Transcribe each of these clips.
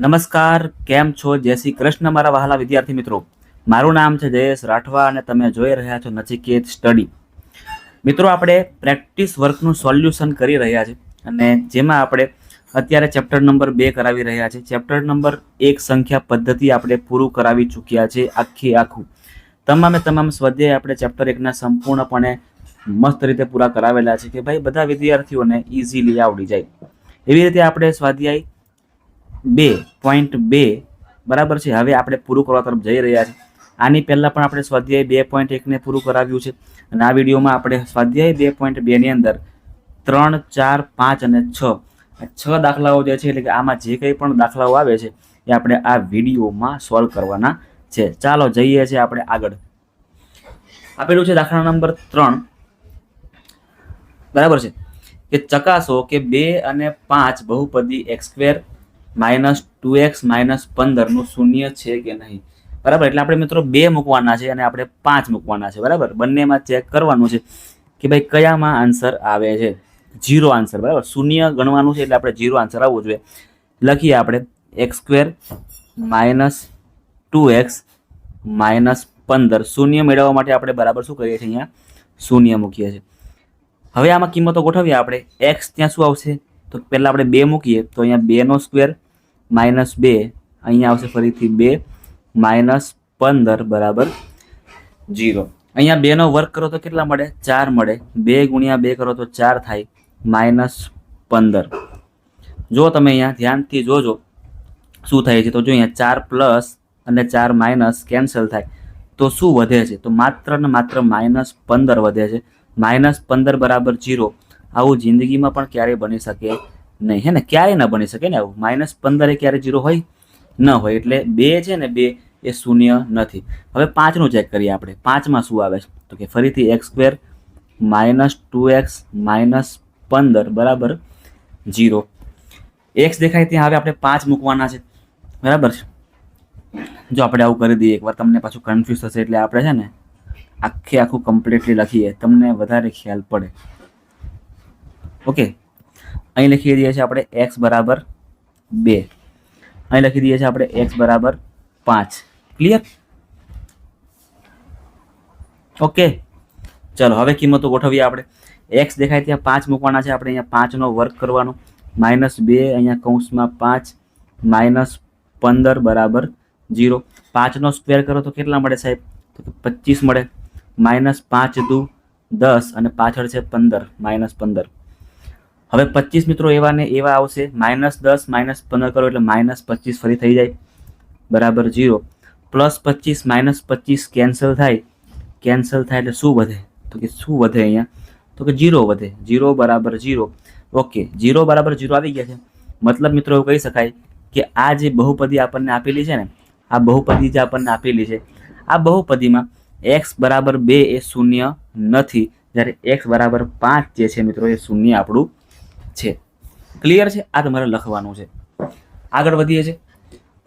નમસ્કાર, કેમ છો? જય શ્રી કૃષ્ણ મારા વહાલા વિદ્યાર્થી મિત્રો. મારું નામ છે જયેશ રાઠવા અને તમે જોઈ રહ્યા છો નચિકેત સ્ટડી. મિત્રો, આપણે પ્રેક્ટિસ વર્કનું સોલ્યુશન કરી રહ્યા છે અને જેમાં આપણે અત્યારે ચેપ્ટર નંબર બે કરાવી રહ્યા છે. ચેપ્ટર નંબર એક સંખ્યા પદ્ધતિ આપણે પૂરું કરાવી ચૂક્યા છે આખી આખું. તમામે તમામ સ્વાધ્યાય આપણે ચેપ્ટર એકના સંપૂર્ણપણે મસ્ત રીતે પૂરા કરાવેલા છે કે ભાઈ બધા વિદ્યાર્થીઓને ઇઝીલી આવડી જાય. એવી રીતે આપણે સ્વાધ્યાય બે પોઈન્ટ બે. બરાબર છે? હવે આપણે પૂરું કરવા તરફ જઈ રહ્યા છીએ આની પહેલાં પણ આપણે સ્વાધ્યાય બે પોઈન્ટ એકને પૂરું કરાવ્યું છે. અને આ વિડીયોમાં આપણે સ્વાધ્યાય બે પોઈન્ટ બેની અંદર ત્રણ, ચાર, પાંચ અને છ. છ દાખલાઓ જે છે, એટલે કે આમાં જે કંઈ પણ દાખલાઓ આવે છે, એ આપણે આ વિડીયોમાં સોલ્વ કરવાના છે. ચાલો, જઈએ છીએ આપણે આગળ. આપેલું છે દાખલા નંબર ત્રણ. બરાબર છે? કે ચકાસો કે બે અને પાંચ બહુપદી x square minus two x minus પંદરનું શૂન્ય છે કે નહીં? બરાબર? એટલે આપણે મિત્રો બે મૂકવાના છે અને આપણે પાંચ મૂકવાના છે. બરાબર? બંનેમાં ચેક કરવાનું છે કે ભાઈ કયામાં આન્સર આવે છે? જીરો આન્સર બરાબર? શૂન્ય ગણવાનું છે એટલે આપણે જીરો આન્સર આવવું જોઈએ. લખીએ આપણે x square minus two x minus પંદર. શૂન્ય મેળવવા માટે આપણે બરાબર શું કરીએ છીએ અહીંયા? શૂન્ય મૂકીએ છીએ. હવે આમાં કિંમતો ગોઠવીએ આપણે. એક્સ ત્યાં શું આવશે? તો પહેલાં આપણે બે મૂકીએ. તો અહીંયા બેનો સ્ક્વેર માઇનસ બે. અહીંયા આવશે ફરીથી બે. માઇનસ પંદર બરાબર? જીરો. અહીંયા બેનો વર્ક કરો તો કેટલા મળે? ચાર મળે. બે ગુણ્યા બે કરો તો ચાર થાય. માઇનસ પંદર. જો તમે અહીંયા ધ્યાનથી જોજો શું થાય છે? તો જો અહીંયા ચાર પ્લસ અને ચાર માઇનસ કેન્સલ થાય. તો શું વધે છે? તો માત્ર ને માત્ર માઇનસ પંદર વધે છે. માઇનસ પંદર બરાબર જીરો. આવું જિંદગીમાં પણ ક્યારેય બની શકે નહીં, હે ને? ક્યારેય ન બની શકે ને આવું. માઇનસ પંદરે ક્યારે જીરો હોય? ન હોય. એટલે બે છે ને બે એ શૂન્ય નથી. હવે પાંચનું ચેક કરીએ આપણે. પાંચમાં શું આવે છે? તો કે ફરીથી x square minus two x minus પંદર, બરાબર? જીરો. એક્સ દેખાય ત્યાં. હવે આપણે પાંચ મૂકવાના છે. બરાબર છે? જો આપણે આવું કરી દઈએ, એકવાર તમને પાછું કન્ફ્યુઝ થશે એટલે આપણે છે ને આખે આખું કમ્પ્લીટલી લખીએ. તમને વધારે ખ્યાલ પડે. ઓકે અહીં લખી દઈએ છીએ આપણે એક્સ બરાબર બે. અહીં લખી દઈએ છીએ આપણે એક્સ બરાબર પાંચ. ક્લિયર ઓકે ચલો, હવે કિંમતો ગોઠવીએ આપણે. એક્સ દેખાય ત્યાં પાંચ મૂકવાના છે. આપણે અહીંયા પાંચનો વર્ક કરવાનો. માઇનસ બે, અહીંયા કૌંસમાં પાંચ. માઇનસ પંદર બરાબર જીરો પાંચનો સ્ક્વેર કરો તો કેટલા મળે સાહેબ? તો પચીસ મળે. માઇનસ પાંચ દુ દસ અને પાછળ છે પંદર. માઇનસ પંદર. હવે પચીસ મિત્રો એવા ને એવા આવશે. માઇનસ દસ, માઇનસ પંદર કરો એટલે માઇનસ પચીસ ફરી થઈ જાય. બરાબર જીરો પ્લસ પચીસ, માઇનસ પચીસ કેન્સલ થાય. કેન્સલ થાય એટલે શું વધે? તો કે શું વધે અહીંયા? તો કે જીરો વધે. જીરો બરાબર જીરો ઓકે જીરો બરાબર જીરો આવી ગયા છે. મતલબ મિત્રો એવું કહી શકાય કે આ જે બહુપદી આપણને આપેલી છે ને, આ બહુપદી જે આપણને આપેલી છે, આ બહુપદીમાં એક્સ બરાબર બે એ શૂન્ય નથી. જ્યારે એક્સ બરાબર પાંચ જે છે મિત્રો એ શૂન્ય આપણું છે. ક્લિયર છે? આ તમારે લખવાનું છે. આગળ વધીએ છે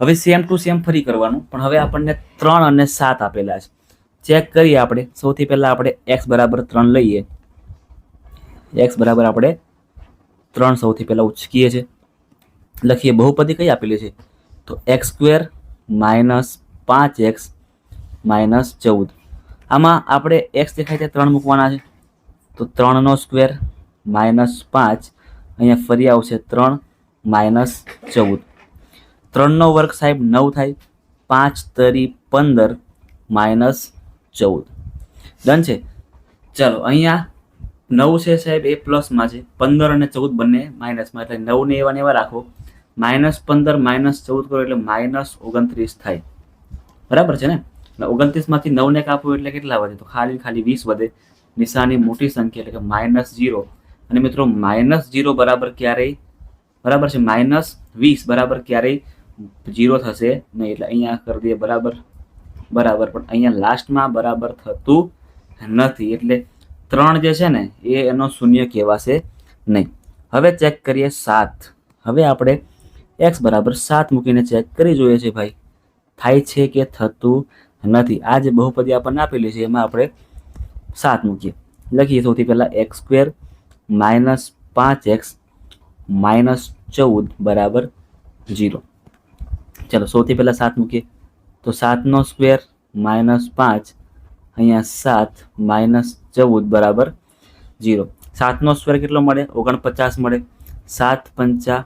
હવે સેમ ટુ સેમ ફરી કરવાનું, પણ હવે આપણને ત્રણ અને સાત આપેલા છે. ચેક કરીએ આપણે. સૌથી પહેલાં આપણે એક્સ બરાબર ત્રણ લઈએ. એક્સ બરાબર આપણે ત્રણ સૌથી પહેલાં ઉચકીએ છીએ. લખીએ બહુપદી કઈ આપેલી છે? તો એક્સ સ્ક્વેર માઇનસ પાંચ એક્સ માઇનસ ચૌદ. આમાં આપણે એક્સ દેખાય છે ત્રણ મૂકવાના છે. તો ત્રણનો સ્ક્વેર માઇનસ પાંચ અહીંયા ફરી આવશે ત્રણ માઇનસ ચૌદ. ત્રણનો વર્ગ સાહેબ નવ થાય, પાંચ તરી પંદર માઇનસ ચૌદ. ડન છે? ચલો, અહીંયા નવ છે સાહેબ, એ પ્લસમાં છે. પંદર અને ચૌદ બંને માઇનસમાં, એટલે નવને એવા ને એવા રાખો. માઇનસ પંદર, માઇનસ ચૌદ કરો, એટલે માઇનસ ઓગણત્રીસ થાય. બરાબર છે ને? ઓગણત્રીસમાંથી નવને કાપવું એટલે કેટલા વધે? તો ખાલી ખાલી વીસ વધે. નિશાની મોટી સંખ્યા, એટલે કે માઇનસ જીરો અને મિત્રો, માઇનસ જીરો બરાબર ક્યારેય? બરાબર છે, માઇનસ વીસ બરાબર ક્યારેય જીરો થશે નહીં. એટલે અહીંયા કરી દઈએ બરાબર. બરાબર. પણ અહીંયા લાસ્ટમાં બરાબર થતું નથી. એટલે ત્રણ જે છે ને, એ એનો શૂન્ય કહેવાશે નહીં. હવે ચેક કરીએ સાત. હવે આપણે એક્સ બરાબર સાત મૂકીને ચેક કરી જોઈએ છે ભાઈ. થાય છે કે થતું નથી? આ જે બહુપદી આપણને આપેલી છે, એમાં આપણે સાત મૂકીએ. લખીએ સૌથી પહેલાં એક્સ સ્ક્વેર માઇનસ પાંચ એક્સ માઇનસ ચૌદ બરાબર જીરો ચાલો સૌથી પહેલાં સાત મૂકીએ. તો સાતનો સ્ક્વેર માઇનસ પાંચ, અહીંયા સાત માઇનસ ચૌદ બરાબર જીરો સાતનો સ્ક્વેર કેટલો મળે? ઓગણપચાસ મળે. સાત પંચા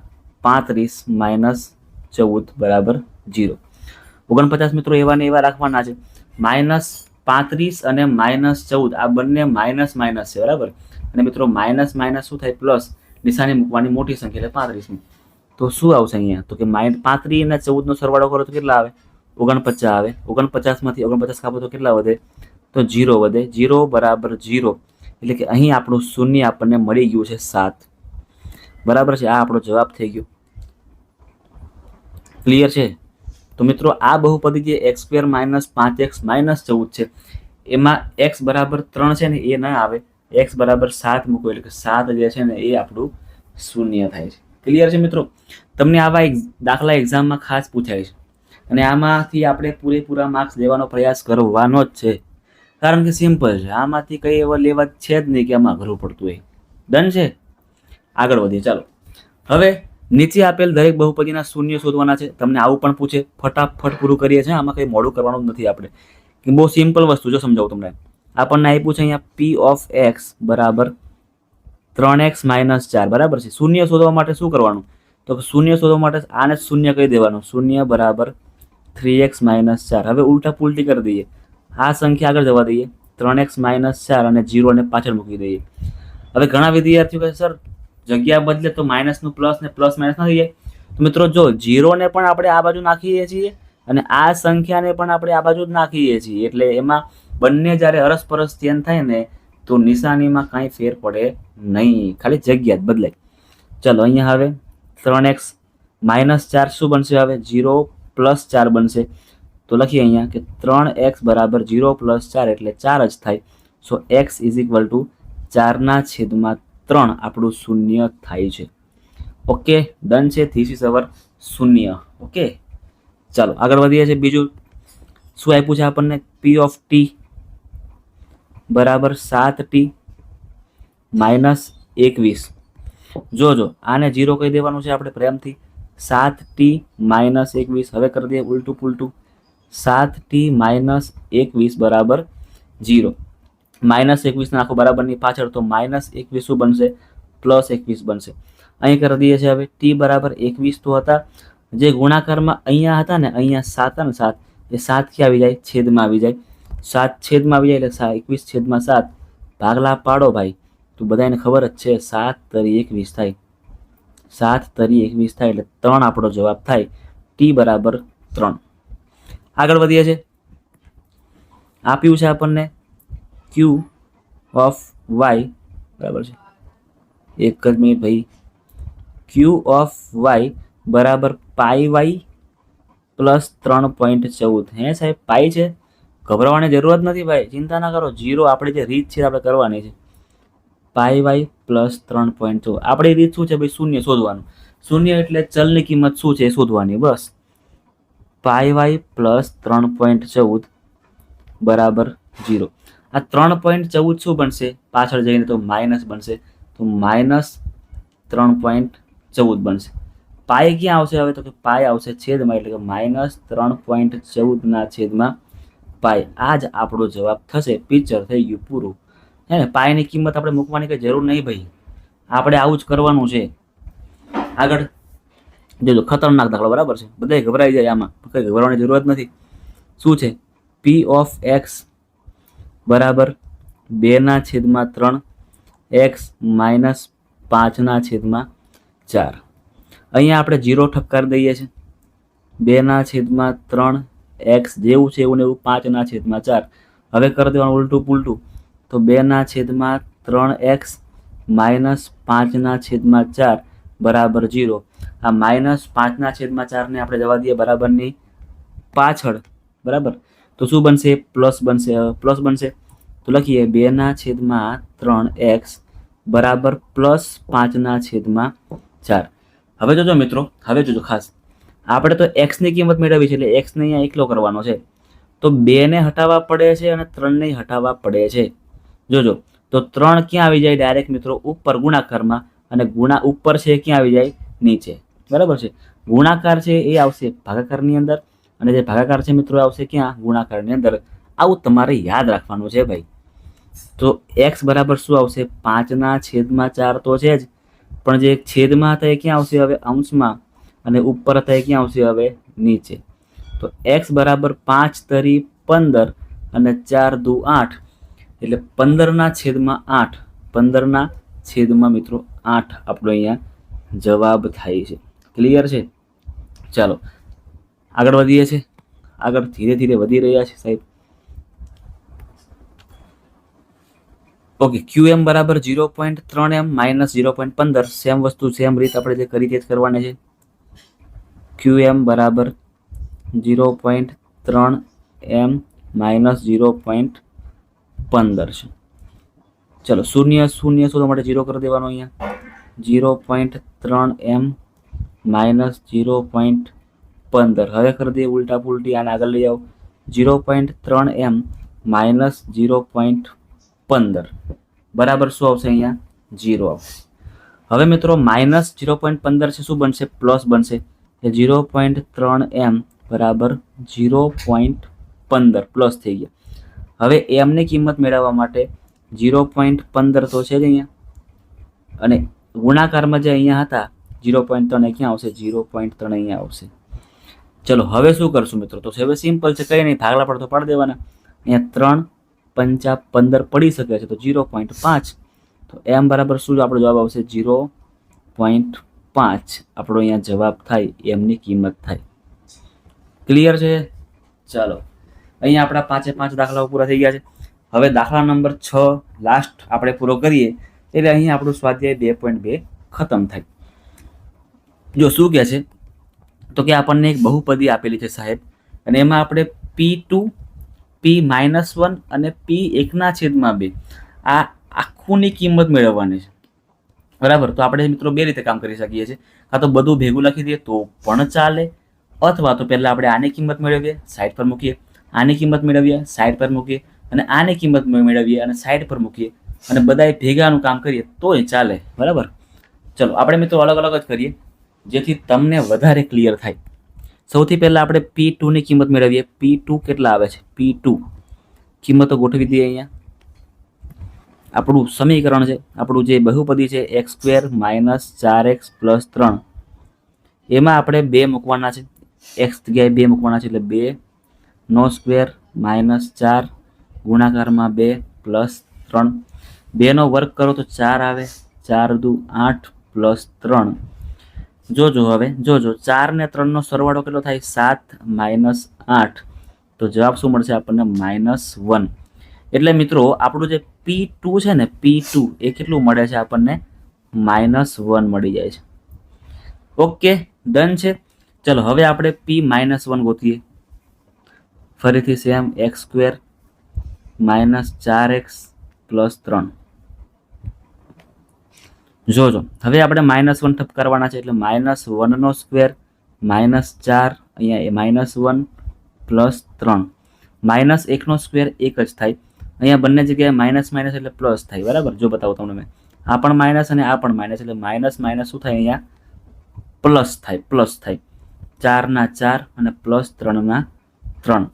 પાંત્રીસ માઇનસ ચૌદ બરાબર જીરો ઓગણપચાસ મિત્રો એવા ને એવા રાખવાના છે. માઇનસ પાંત્રીસ અને માઇનસ ચૌદ, આ બંને માઇનસ માઇનસ છે, બરાબર? અને મિત્રો, માઇનસ માઇનસ શું થાય? પ્લસ નિશાની મૂકવાની મોટી સંખ્યા એટલે પાંત્રીસની તો શું આવશે અહીંયા? તો કે માઇન પાંત્રીસ અને ચૌદનો સરવાળો કરો તો કેટલા આવે? ઓગણપચાસ આવે. ઓગણપચાસમાંથી ઓગણપચાસ કાપો તો કેટલા વધે? તો જીરો વધે. જીરો બરાબર જીરો એટલે કે અહીં આપણું શૂન્ય આપણને મળી ગયું છે સાત. બરાબર છે? આ આપણો જવાબ થઈ ગયો. ક્લિયર છે? તો મિત્રો, આ બહુપદી જે એક્સ સ્ક્વેર માઇનસ પાંચ એક્સ માઇનસ ચૌદ છે, એમાં એક્સ બરાબર ત્રણ છે ને એ ના આવે. એક્સ બરાબર સાત મૂકો એટલે કે સાત જે છે ને એ આપણું શૂન્ય થાય છે. ક્લિયર છે મિત્રો? તમને આવા દાખલા એક્ઝામમાં ખાસ પૂછાય છે. અને આમાંથી આપણે પૂરેપૂરા માર્ક્સ લેવાનો પ્રયાસ કરવાનો જ છે. કારણ કે સિમ્પલ છે. આમાંથી કંઈ એવા લેવા છે જ નહીં કે આમાં ઘરું પડતું હોય. ડન છે? આગળ વધીએ, ચાલો. હવે નીચે આપેલ દરેક બહુપદીના શૂન્ય શોધવાના છે. તમને આવું પણ પૂછે. ફટાફટ પૂરું કરીએ છીએ. આમાં કંઈ મોડું કરવાનું નથી આપણે. બહુ સિમ્પલ વસ્તુ જો સમજાવું તમને. આપણને આપ્યું છે અહીંયા પી ઓફ એક્સ બરાબર ત્રણ એક્સ માઇનસ ચાર, બરાબર છે? શૂન્ય શોધવા માટે શું કરવાનું? તો શૂન્ય શોધવા માટે આને શૂન્ય કહી દેવાનું. શૂન્ય બરાબર થ્રી એક્સ માઇનસ ચાર. હવે ઉલટા પુલટી કરી દઈએ. આ સંખ્યા આગળ જવા દઈએ. ત્રણ એક્સ માઇનસ ચાર અને જીરોને પાછળ મૂકી દઈએ. હવે ઘણા વિદ્યાર્થીઓ કહે સર, જગ્યા બદલે તો માઇનસનું પ્લસ ને પ્લસ માઇનસ ના થઈ તો મિત્રો જો જીરોને પણ આપણે આ બાજુ નાખીએ છીએ અને આ સંખ્યાને પણ આપણે આ બાજુ જ નાખીએ છીએ, એટલે એમાં બંને જ્યારે અરસપરસ ધ્યાન થાય ને, તો નિશાનીમાં કાંઈ ફેર પડે નહીં. ખાલી જગ્યા જ બદલાય. ચલો, અહીંયા હવે ત્રણ એક્સ માઇનસ ચાર શું બનશે હવે? જીરો પ્લસ ચાર બનશે. તો લખીએ અહીંયા કે ત્રણ એક્સ બરાબર જીરો પ્લસ ચાર એટલે ચાર જ થાય. So x is equal to ચારના છેદમાં ત્રણ આપણું શૂન્ય થાય છે. ઓકે, ડન છે. ધીસ સવર શૂન્ય. ઓકે. ચાલો, આગળ વધીએ છીએ. બીજું શું આપ્યું છે આપણને? પી ઓફ ટી બરાબર સાત ટી માઇનસ એકવીસ. જોજો આને જીરો કહી દેવાનું છે આપણે પ્રેમથી. સાત ટી માઇનસ એકવીસ. હવે કરી દઈએ ઉલટું પુલટું. સાત ટી માઇનસ એકવીસ બરાબર જીરો માઇનસ એકવીસ નાખો બરાબરની પાછળ તો માઇનસ એકવીસ શું બનશે? પ્લસ એકવીસ બનશે. અહીં કરી દઈએ છીએ હવે ટી બરાબર એકવીસ તો હતા. જે ગુણાકારમાં અહીંયા હતા ને અહીંયા સાત અને સાત, એ સાતથી આવી જાય? છેદમાં આવી જાય. સાત છેદમાં આવી જાય એટલે એકવીસ છેદમાં સાત. ભાગલા પાડો ભાઈ. તો બધાને ખબર જ છે, સાત તરી એકવીસ થાય. સાત તરી એકવીસ થાય એટલે ત્રણ આપણો જવાબ થાય. ટી બરાબર ત્રણ. આગળ વધીએ છે. આપ્યું છે આપણને ક્યુ ઓફ વાય બરાબર છે. એક જ મિનિટ ભાઈ. ક્યુ ઓફ વાય બરાબર પાઈ વાય પ્લસ ત્રણ પોઈન્ટ ચૌદ. હે સાહેબ, પાઈ છે? ગભરાવાની જરૂરત નથી ભાઈ. ચિંતા ના કરો. જીરો આપણે જે રીત છે આપણે કરવાની છે. પાઈ વાય પ્લસ ત્રણ પોઈન્ટ ચૌદ આપણી રીત શું છે ભાઈ? શૂન્ય શોધવાનું. શૂન્ય એટલે ચલની કિંમત શું છે એ શોધવાની. બસ. પાઈ વાય પ્લસ ત્રણ પોઈન્ટ ચૌદ બરાબર જીરો આ ત્રણ પોઈન્ટ ચૌદ શું બનશે? પાછળ જઈને તો માઇનસ બનશે. તો માઇનસ ત્રણ પોઈન્ટ ચૌદ બનશે. પાય ક્યાં આવશે હવે? તો કે પાય આવશે છેદમાં. એટલે કે માઇનસ ત્રણ પોઈન્ટ ચૌદના છેદમાં પાય આ જ આપણો જવાબ થશે. પિક્ચર થઈ ગયું પૂરું. હે ને, પાયની કિંમત આપણે મૂકવાની કંઈ જરૂર નહીં ભાઈ. આપણે આવું જ કરવાનું છે. આગળ. જોજો, ખતરનાક દાખલો, બરાબર છે? બધાય ગભરાઈ જાય આમાં. કંઈ ગભરાવાની જરૂરત નથી. શું છે? પી ઓફ એક્સ બરાબર બેના છેદમાં ત્રણ એક્સ માઇનસ પાંચના છેદમાં ચાર. અહીંયા આપણે જીરો ઠપકાર દઈએ છીએ બેના છેદમાં ત્રણ એક્સ જેવું છે એવું ને એવું પાંચના છેદમાં ચાર. હવે કરી દેવાનું ઉલટું પુલટું. તો બેના છેદમાં ત્રણ એક્સ માઇનસ પાંચના છેદમાં ચાર બરાબર જીરો આ માઇનસ પાંચના છેદમાં ચારને આપણે જવા દઈએ બરાબરની પાછળ. બરાબર? તો શું બનશે? પ્લસ બનશે. પ્લસ બનશે. તો લખીએ બેના છેદમાં ત્રણ એક્સ બરાબર પ્લસ પાંચના છેદમાં ચાર. હવે જોજો મિત્રો. હવે જોજો ખાસ. આપણે તો એક્સની કિંમત મેળવવી છે, એટલે એક્સને અહીંયા એકલો કરવાનો છે. તો બેને હટાવવા પડે છે અને ત્રણને હટાવવા પડે છે. જોજો, તો ત્રણ ક્યાં આવી જાય? ડાયરેક્ટ મિત્રો, ઉપર ગુણાકારમાં અને ગુણા ઉપર છે ક્યાં આવી જાય? નીચે. બરાબર છે? ગુણાકાર છે એ આવશે ભાગાકારની અંદર અને જે ભાગાકાર છે મિત્રો આવશે ક્યાં? ગુણાકારની અંદર. આવું તમારે યાદ રાખવાનું છે ભાઈ. તો એક્સ બરાબર શું આવશે? પાંચના છેદમાં ચાર તો છે જ. પણ જે છેદમાં હતા એ ક્યાં આવશે? હવે અંશમાં. અને ઉપર હતા ક્યાં આવશે હવે? નીચે. તો એક્સ બરાબર પાંચ તરી પંદર અને ચાર દુ આઠ. એટલે પંદરના છેદમાં આઠ. પંદરના છેદમાં મિત્રો આઠ આપણો અહીંયા જવાબ થાય છે. ક્લિયર છે? ચાલો. આગળ વધીએ છીએ આગળ ધીરે ધીરે વધી રહ્યા છે સાહેબ. ઓકે ક્યુ એમ બરાબર ઝીરો પોઈન્ટ ત્રણ એમ માઇનસ ઝીરો પોઈન્ટ પંદર. સેમ વસ્તુ, સેમ રીત આપણે જે કરી તે જ કરવાની છે. ક્યુ એમ બરાબર ઝીરો પોઈન્ટ ત્રણ એમ માઇનસ ઝીરો પોઈન્ટ પંદર છે. ચલો, શૂન્ય શૂન્ય શોધવા માટે ઝીરો કરી દેવાનો અહીંયા. ઝીરો પોઈન્ટ ત્રણ એમ માઇનસ ઝીરો પોઈન્ટ પંદર. હવે કરી દઈએ ઉલટા પુલટી, આને આગળ લઈ આવો ઝીરો પોઈન્ટ ત્રણ એમ માઇનસ ઝીરો પોઈન્ટ પંદર. બરાબર શું આવશે અહીંયા? ઝીરો આવશે. હવે મિત્રો, માઇનસ ઝીરો પોઈન્ટ પંદર છે, શું બનશે? પ્લસ બનશે. એ ઝીરો પોઈન્ટ ત્રણ એમ બરાબર ઝીરો પોઈન્ટ પંદર પ્લસ થઈ ગયા. હવે એમની કિંમત મેળવવા માટે ઝીરો પોઈન્ટ પંદર તો છે જ અહીંયા. અને ગુણાકારમાં જે અહીંયા હતા, ઝીરો પોઈન્ટ ત્રણ ક્યાં આવશે? ઝીરો પોઈન્ટ ત્રણ અહીંયા આવશે. ચલો, હવે શું કરશું મિત્રો? તો હવે સિમ્પલ છે, કંઈ નહીં ભાગલા પડતો પાડી દેવાના. અહીંયા ત્રણ પંચા પંદર પડી શકે છે, તો ઝીરો પોઈન્ટ પાંચ. તો એમ બરાબર શું આપણો જવાબ આવશે? ઝીરો પોઈન્ટ પાંચ આપણો અહીંયા જવાબ થાય, એમની કિંમત થાય. ક્લિયર છે? ચાલો. અહીંયા આપણા પાંચે પાંચ દાખલાઓ પૂરા થઈ ગયા છે. હવે દાખલા નંબર છ લાસ્ટ આપણે પૂરો કરીએ, એટલે અહીં આપણું સ્વાધ્યાય બે પોઈન્ટ બે ખતમ થાય. જો શું કહે છે? તો કે આપણને એક બહુપદી આપેલી છે સાહેબ, અને એમાં આપણે P two P minus one અને પી એકના છેદમાં બે. આ આખુંની કિંમત મેળવવાની છે. બરાબર? તો આપણે મિત્રો બે રીતે કામ કરી શકીએ છીએ. કાં તો બધું ભેગું લખી દઈએ તો પણ ચાલે, અથવા તો પહેલાં આપણે આની કિંમત મેળવીએ સાઈડ પર મૂકીએ, આની કિંમત મેળવીએ સાઈડ પર મૂકીએ, અને આની કિંમત મેળવીએ અને સાઈડ પર મૂકીએ, અને બધાએ ભેગાનું કામ કરીએ, તોય ચાલે. બરાબર? ચલો, આપણે મિત્રો અલગ અલગ જ કરીએ, જેથી તમને વધારે ક્લિયર થાય. સૌથી પહેલાં આપણે પી ટુની કિંમત મેળવીએ. પી ટુ કેટલા આવે છે? પી ટુ કિંમતો ગોઠવી દઈએ અહીંયા. આપણું સમીકરણ છે. આપણું જે બહુપદી છે, એક્સ સ્ક્વેર માઇનસ ચાર એક્સ પ્લસ ત્રણ. એમાં આપણે બે મૂકવાના છે. એક્સ જગ્યાએ બે મૂકવાના છે એટલે બે. નો સ્ક્વેર માઇનસ ચાર ગુણાકારમાં બે પ્લસ ત્રણ. બેનો વર્ગ કરો તો ચાર આવે. ચાર દુ આઠ પ્લસ ત્રણ. જોજો હવે, જોજો. ચાર ને ત્રણનો સરવાળો કેટલો થાય? સાત માઇનસ આઠ. તો જવાબ શું મળશે આપણને? Minus one. એટલે મિત્રો, આપણું જે પી છે ને પી એ કેટલું મળે છે આપણને? માઇનસ વન મળી જાય છે. ઓકે, ડન છે. ચલો, હવે આપણે પી માઇનસ વન ગોતીએ. ફરીથી સેમ એક્સ સ્ક્વેર, માઇનસ ચાર એક્સ, પ્લસ ત્રણ. જોજો, હવે આપણે માઇનસ વન ઠપ કરવાના છે, એટલે માઇનસ વનનો સ્ક્વેર, માઇનસ ચાર, અહીંયા એ માઇનસ વન, પ્લસ ત્રણ. માઇનસ એકનો સ્ક્વેર એક જ થાય. અહીંયા બંને જગ્યાએ માઇનસ માઇનસ એટલે પ્લસ થાય, બરાબર? જો બતાવું તમને મેં. આ પણ માઇનસ અને આ પણ માઇનસ એટલે માઇનસ માઇનસ શું થાય અહીંયા? પ્લસ થાય પ્લસ થાય. ચારના ચાર અને પ્લસ ત્રણના ત્રણ.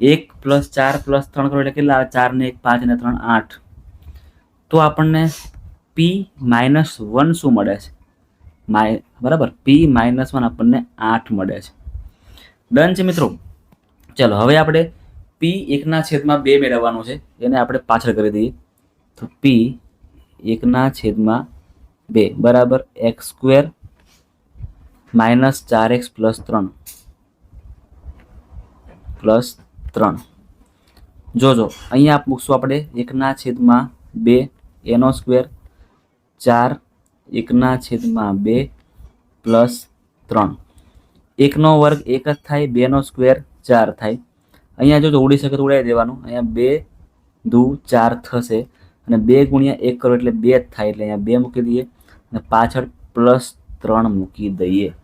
એક પ્લસ ચાર પ્લસ ત્રણ કરો એટલે કેટલા ચાર ને એક, પાંચ ને ત્રણ, આઠ. તો આપણને પી માઇનસ વન શું મળે છે? માય બરાબર? પી માઇનસ વન આપણને આઠ મળે છે. ડન છે મિત્રો? ચલો, હવે આપણે પી એકના છેદમાં બે મેળવવાનું છે, એને આપણે પાછળ કરી દઈએ. તો પી એકના છેદમાં બે, બરાબર એક્સ સ્ક્વેર માઇનસ ચાર એક્સ પ્લસ ત્રણ. પ્લસ ત્રણ. જોજો અહીંયા મૂકશું આપણે એકના છેદમાં બે, એનો સ્ક્વેર ચાર, એકના છેદમાં બે પ્લસ ત્રણ. એકનો વર્ગ એક જ થાય, બેનો સ્ક્વેર ચાર થાય. અહીંયા જો ઉડી શકે તો ઉડાવી દેવાનું. અહીંયા બે, દુ, ચાર થશે. અને બે ગુણ્યા એક કરો એટલે બે જ થાય. એટલે અહીંયા બે મૂકી દઈએ અને પાછળ પ્લસ ત્રણ મૂકી દઈએ.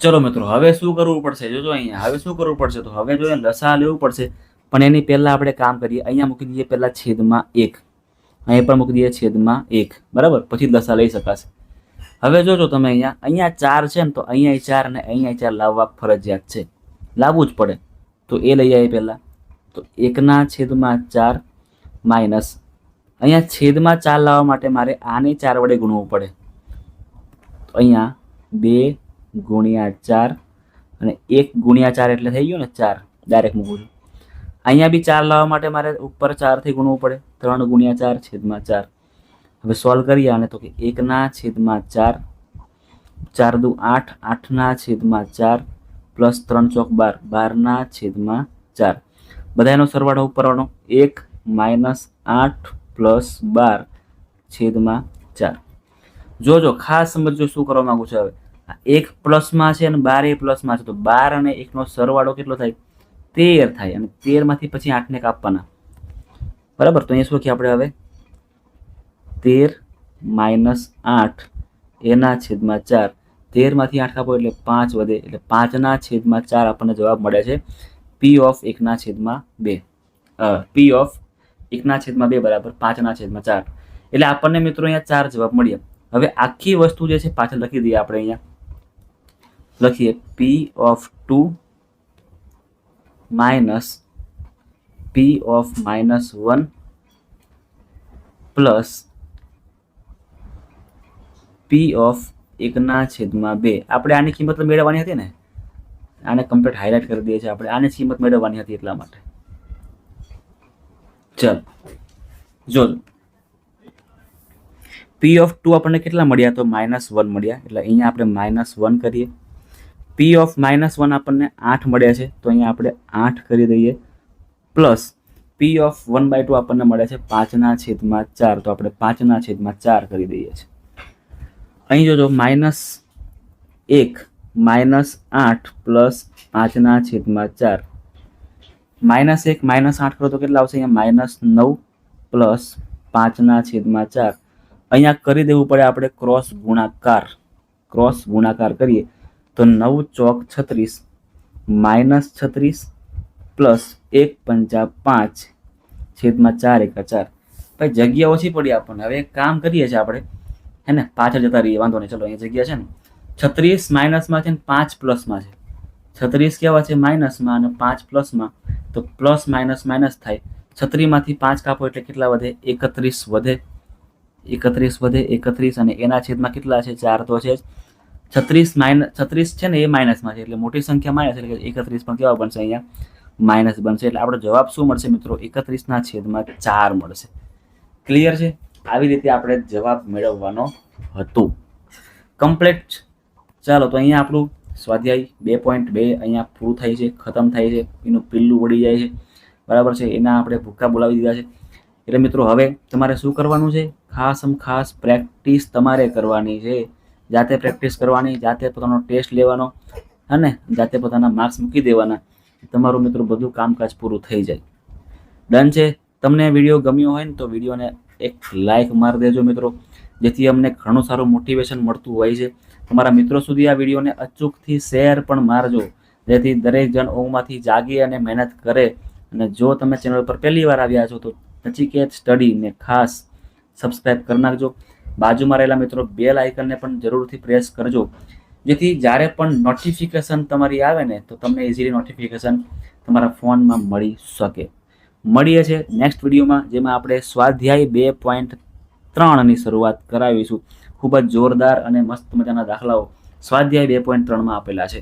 ચલો મિત્રો, હવે શું કરવું પડશે? જોજો અહીંયા. હવે શું કરવું પડશે? તો હવે જો લસા લેવું પડશે. પણ એની પહેલાં આપણે કામ કરીએ. અહીંયા મૂકી દઈએ પહેલાં છેદમાં એક. અહીં પણ મૂકી દઈએ છેદમાં એક. બરાબર? પછી દશા લઈ શકાશે. હવે જોજો તમે અહીંયા. અહીંયા ચાર છે ને તો અહીંયા ચાર અને અહીંયા ચાર લાવવા ફરજિયાત છે. લાવવું જ પડે. તો એ લઈ આવીએ પહેલાં. તો એકના છેદમાં ચાર માઇનસ. અહીંયા છેદમાં ચાર લાવવા માટે મારે આને ચાર વડે ગુણવું પડે. તો અહીંયા બે ગુણ્યા ચાર અને એક ગુણ્યા ચાર એટલે થઈ ગયું ને ચાર. ડાયરેક્ટ મૂકું છું. અહીંયા બી ચાર લાવવા માટે મારે ઉપર ચારથી ગુણવું પડે. ત્રણ ગુણ્યા ચાર છેદમાં ચાર. હવે સોલ્વ કરીએ આને તો કે એકના છેદમાં ચાર. ચાર દુ આઠ, આઠના છેદમાં ચાર. પ્લસ ત્રણ ચોક બાર, બારના છેદમાં ચાર. બધાનો સરવાળો ઉપરવાનો એક માઇનસ આઠ પ્લસ બાર છેદમાં ચાર. જોજો ખાસ સમજો શું કરવા માંગુ છું હવે. એક પ્લસમાં છે અને બાર એ પ્લસમાં છે, તો બાર અને એકનો સરવાળો કેટલો થાય? તેર થાય અને તેરમાંથી પછી આઠને કાપવાના. બરાબર? તો અહીંયા શું કે આપણે હવે? તેર માઇનસ આઠ એના છેદમાં ચાર. તેરમાંથી આઠ કાપો એટલે પાંચ વધે એટલે પાંચના છેદમાં ચાર આપણને જવાબ મળે છે. પી ઓફ એકના છેદમાં બે. પી ઓફ એકના છેદમાં બે બરાબર પાંચના છેદમાં ચાર. એટલે આપણને મિત્રો અહીંયા ચાર જવાબ મળ્યા. હવે આખી વસ્તુ જે છે પાછળ લખી દઈએ આપણે અહીંયા. લખીએ P of two minus P of minus one plus P of એકના છેદમાં બે. આપણે આની કિંમત મેળવવાની હતી ને? આને કમ્પ્લીટ હાઇલાઇટ કરી દઈએ છીએ આપણે. આની કિંમત મેળવવાની હતી એટલા માટે. ચાલ. જો. પી ઓફ ટુ આપણને કેટલા મળ્યા? તો માઇનસ વન મળ્યા. એટલે અહીંયા આપણે માઇનસ વન કરીએ. પી ઓફ માઇનસ વન આપણને આઠ મળ્યા છે. તો અહીંયા આપણે આઠ કરી દઈએ. Plus P of one by two આપણને મળે છે પાંચના છેદમાં ચાર. તો આપણે પાંચના છેદમાં ચાર કરી દઈએ છીએ. અહીં જોજો, માઇનસ એક, માઇનસ આઠ પ્લસ પાંચના છેદમાં ચાર. માઇનસ એક, માઇનસ આઠ કરો તો કેટલા આવશે? અહીંયા માઇનસ નવ પ્લસ પાંચના છેદમાં ચાર. અહીંયા કરી દેવું પડે આપણે ક્રોસ ગુણાકાર. ક્રોસ ગુણાકાર કરીએ તો નવ ચોક છત્રીસ, માઇનસ છત્રીસ પ્લસ એક પંચા પાંચ, છેદમાં ચાર એકા ચાર. ભાઈ, જગ્યા ઓછી પડી આપણને. હવે એક કામ કરીએ છીએ આપણે. હે ને? પાછળ જતા રહીએ, વાંધો નહીં. ચલો, અહીંયા જગ્યા છે ને. છત્રીસ માઇનસમાં છે ને પાંચ પ્લસમાં છે. છત્રીસ કેવા છે? માઇનસમાં અને પાંચ પ્લસમાં. તો પ્લસ માઇનસ માઇનસ થાય. છત્રીમાંથી પાંચ કાપો એટલે કેટલા વધે? એકત્રીસ વધે. એકત્રીસ વધે, એકત્રીસ. અને એના છેદમાં કેટલા છે? ચાર તો છે જ. છત્રીસ માઇનસ છત્રીસ છે ને એ માઇનસમાં છે. એટલે મોટી સંખ્યા માઇનસ એટલે એકત્રીસ પણ કેવા બનશે અહીંયા? માઇનસ બનશે. એટલે આપણો જવાબ શું મળશે મિત્રો? એકત્રીસના છેદમાં ચાર મળશે. ક્લિયર છે? આવી રીતે આપણે જવાબ મેળવવાનો હતું. કમ્પ્લેટ ચાલો, તો અહીંયા આપણું સ્વાધ્યાય બે પોઈન્ટ બે અહીંયા પૂરું થાય છે, ખતમ થાય છે, એનું પિલ્લું વળી જાય છે. બરાબર છે, એના આપણે ભૂક્કા બોલાવી દીધા છે. એટલે મિત્રો, હવે તમારે શું કરવાનું છે? ખાસમ ખાસ પ્રેક્ટિસ તમારે કરવાની છે. જાતે પ્રેક્ટિસ કરવાની, જાતે પોતાનો ટેસ્ટ લેવાનો અને જાતે પોતાના માર્ક્સ મૂકી દેવાના. તમારું મિત્રો, બધું કામકાજ પૂરું થઈ જાય. ડન છે. તમને વીડિયો ગમ્યો હોય ને તો વિડીયોને એક લાઇક મારી દેજો મિત્રો. જેથી અમને ઘણું સારું મોટિવેશન મળતું હોય છે. તમારા મિત્રો સુધી આ વિડીયોને અચૂકથી શેર પણ મારજો. જેથી દરેક જણ ઊંઘમાંથી જાગી અને મહેનત કરે. અને જો તમે ચેનલ પર પહેલી વાર આવ્યા છો, તો નચિકેત સ્ટડીને ખાસ સબસ્ક્રાઈબ કરી નાખજો. બાજુમાં રહેલા મિત્રો બેલ આઇકનને પણ જરૂરથી પ્રેસ કરજો. જેથી જ્યારે પણ નોટિફિકેશન તમારી આવે ને, તો તમને ઇઝીલી નોટિફિકેશન તમારા ફોનમાં મળી શકે. મળીએ છીએ નેક્સ્ટ વિડીયોમાં જેમાં આપણે સ્વાધ્યાય બે પોઈન્ટ ત્રણની શરૂઆત કરાવીશું. ખૂબ જ જોરદાર અને મસ્ત મજાના દાખલાઓ સ્વાધ્યાય બે પોઈન્ટ ત્રણમાં આપેલા છે.